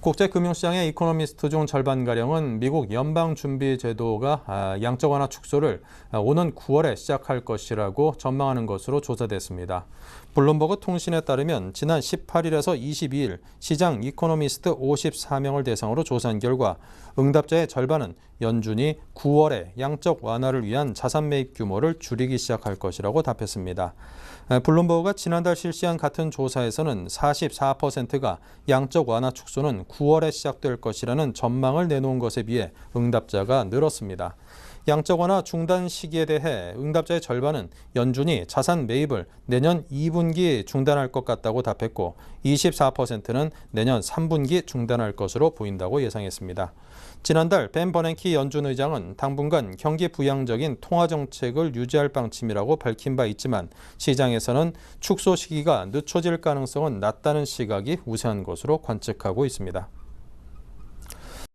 국제금융시장의 이코노미스트 중 절반가량은 미국 연방준비제도가 아, 양적 완화 축소를 아, 오는 9월에 시작할 것이라고 전망하는 것으로 조사됐습니다. 블룸버그 통신에 따르면 지난 18일에서 22일 시장 이코노미스트 54명을 대상으로 조사한 결과 응답자의 절반은 연준이 9월에 양적 완화를 위한 자산 매입 규모를 줄이기 시작할 것이라고 답했습니다. 블룸버그가 지난달 실시한 같은 조사에서는 44%가 양적 완화 축소는 9월에 시작될 것이라는 전망을 내놓은 것에 비해 응답자가 늘었습니다. 양적 완화 중단 시기에 대해 응답자의 절반은 연준이 자산 매입을 내년 2분기 중단할 것 같다고 답했고 24%는 내년 3분기 중단할 것으로 보인다고 예상했습니다. 지난달 벤 버냉키 연준 의장은 당분간 경기 부양적인 통화 정책을 유지할 방침이라고 밝힌 바 있지만 시장에서는 축소 시기가 늦춰질 가능성은 낮다는 시각이 우세한 것으로 관측하고 있습니다.